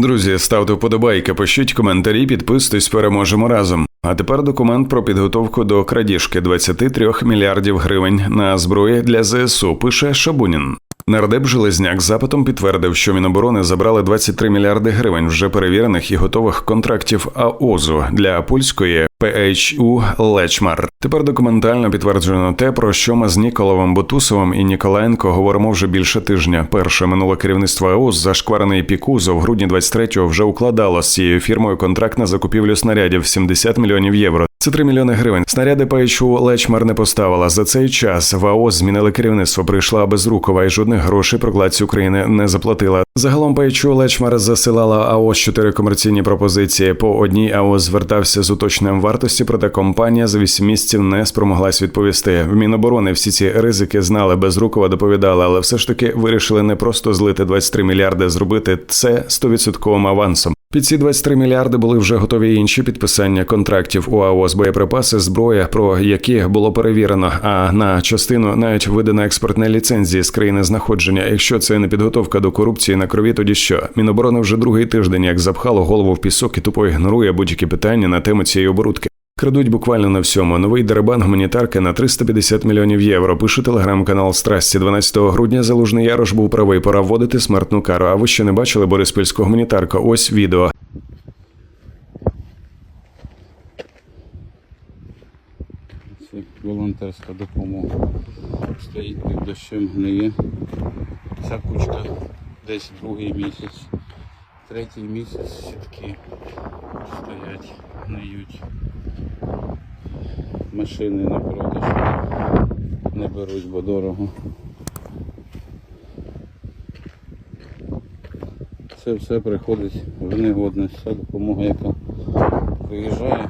Друзі, ставте вподобайки, пишіть коментарі, підписуйтесь, переможемо разом. А тепер документ про підготовку до крадіжки 23 мільярдів гривень на зброї для ЗСУ. Пише Шабунін. Нардеп Железняк запитом підтвердив, що Міноборони забрали 23 мільярди гривень вже перевірених і готових контрактів АОЗу для польської ПХУ Лечмар. Тепер документально підтверджено те, про що ми з Ніколовим Бутусовим і Ніколаєнко говоримо вже більше тижня. Перше минуле керівництво АОЗ зашкварений пікузо в грудні 23-го вже укладало з цією фірмою контракт на закупівлю снарядів 70 мільйонів євро. Це 3 мільйони гривень. Снаряди ПХУ Лечмар не поставила. За цей час в АОС змінили керівництво. Прийшла безрукова і жодних грошей прокладці України не заплатила. Загалом ПХУ Лечмар засилала АОС чотири комерційні пропозиції. По одній АОС звертався з уточненням вартості, проте компанія за вісім місяців не спромоглась відповісти. В Міноборони всі ці ризики знали. Безрукова доповідала, але все ж таки вирішили не просто злити 23 мільярди, зробити це 100% авансом. Під ці 23 мільярди були вже готові інші підписання контрактів у з боєприпаси, зброя, про які було перевірено. А на частину навіть видана експортна ліцензія з країни знаходження. Якщо це не підготовка до корупції на крові, тоді що Міноборони вже другий тиждень, як запхало голову в пісок і тупо ігнорує будь-які питання на тему цієї оборудки. Крадуть буквально на всьому. Новий деребан гуманітарки на 350 мільйонів євро. Пише телеграм-канал Страсті. 12 грудня залужний Ярош був правий. Пора вводити смертну кару. А ви ще не бачили Бориспільську гуманітарку? Ось відео. Це волонтерська допомога. Стоїть під дощем гниє. Ця кучка десь другий місяць. Третій місяць сітки стоять, гниють. Машини на продаж не беруть, бо дорого. Це все приходить в негодність. Вся допомога, яка приїжджає,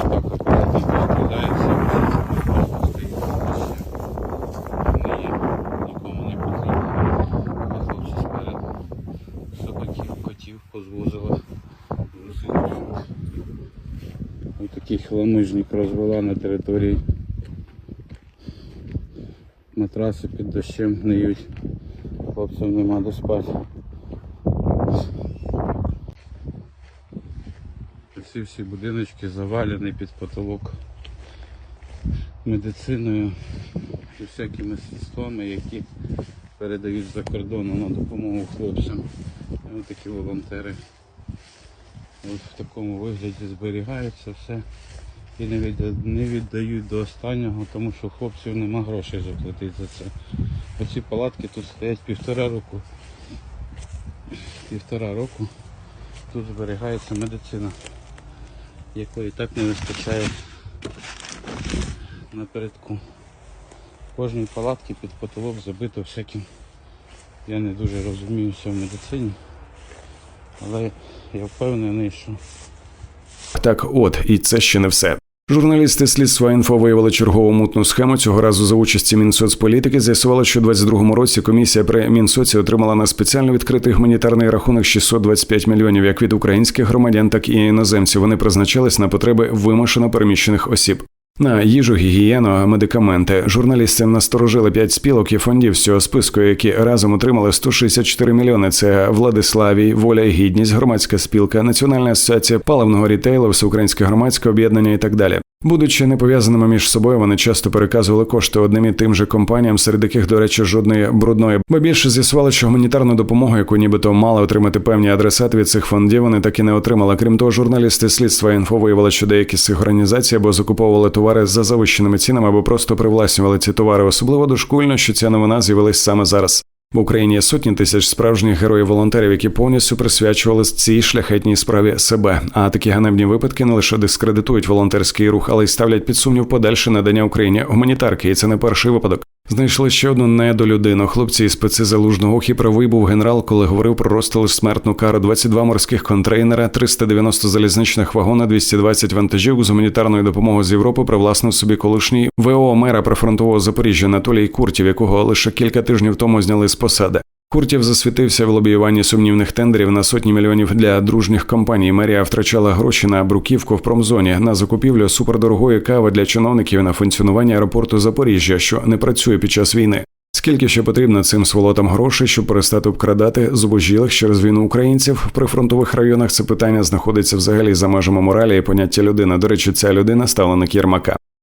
так акуратно котів позвозила. Грузили. Ось такий хламижник розвела на території. Матраси під дощем гниють. Хлопцям нема де спати. Ці всі будиночки завалені під потолок медициною і всякими средствами, які передають за кордону на допомогу хлопцям. Ось такі волонтери от в такому вигляді зберігаються все і не відда- не віддають до останнього, тому що хлопців нема грошей заплатити за це. Оці палатки тут стоять півтора року. Півтора року тут зберігається медицина, якої так не вистачає напередку. Кожній палатці під потолок забито всяким. Я не дуже розуміюся в медицині, але я впевнений, що Так, от, і це ще не все. Журналісти слідства інфо виявили чергову мутну схему. Цього разу за участі Мінсоцполітики з'ясували, що у 22-му році комісія при Мінсоці отримала на спеціально відкритий гуманітарний рахунок 625 мільйонів як від українських громадян, так і іноземців. Вони призначались на потреби вимушено переміщених осіб. На їжу, гігієну, медикаменти журналісти насторожили п'ять спілок і фондів цього списку, які разом отримали 164 мільйони. Це Владиславій, Воля і гідність, громадська спілка, Національна асоціація паливного рітейлу, Всеукраїнське громадське об'єднання і так далі. Будучи не пов'язаними між собою, вони часто переказували кошти одним і тим же компаніям, серед яких, до речі, жодної брудної. Бо більше з'ясували, що гуманітарну допомогу, яку нібито мали отримати певні адресати від цих фондів, вони так і не отримали. Крім того, журналісти слідства інфо виявили, що деякі з цих організацій або закуповували товари за завищеними цінами, або просто привласнювали ці товари. Особливо дошкульно, що ця новина з'явилась саме зараз. В Україні є сотні тисяч справжніх героїв-волонтерів, які повністю присвячували цій шляхетній справі себе. А такі ганебні випадки не лише дискредитують волонтерський рух, але й ставлять під сумнів подальше надання Україні гуманітарки. І це не перший випадок. Знайшли ще одну недолюдину. Хлопці із специ залужного і правий був генерал, коли говорив про розстріл смертну кару 22 морських контейнера, 390 залізничних вагона, 220 вантажів з гуманітарною допомогою з Європи привласнив собі колишній ВО мера прифронтового Запоріжжя Анатолій Куртів, якого лише кілька тижнів тому зняли з посади. Куртів засвітився в лобіюванні сумнівних тендерів на сотні мільйонів для дружніх компаній. Мерія втрачала гроші на бруківку в промзоні, на закупівлю супердорогої кави для чиновників на функціонування аеропорту Запоріжжя, що не працює під час війни. Скільки ще потрібно цим сволотам грошей, щоб перестати обкрадати зубожілих через війну українців в прифронтових районах? Це питання знаходиться взагалі за межами моралі і поняття людини. До речі, ця людина ставленик Єрмака.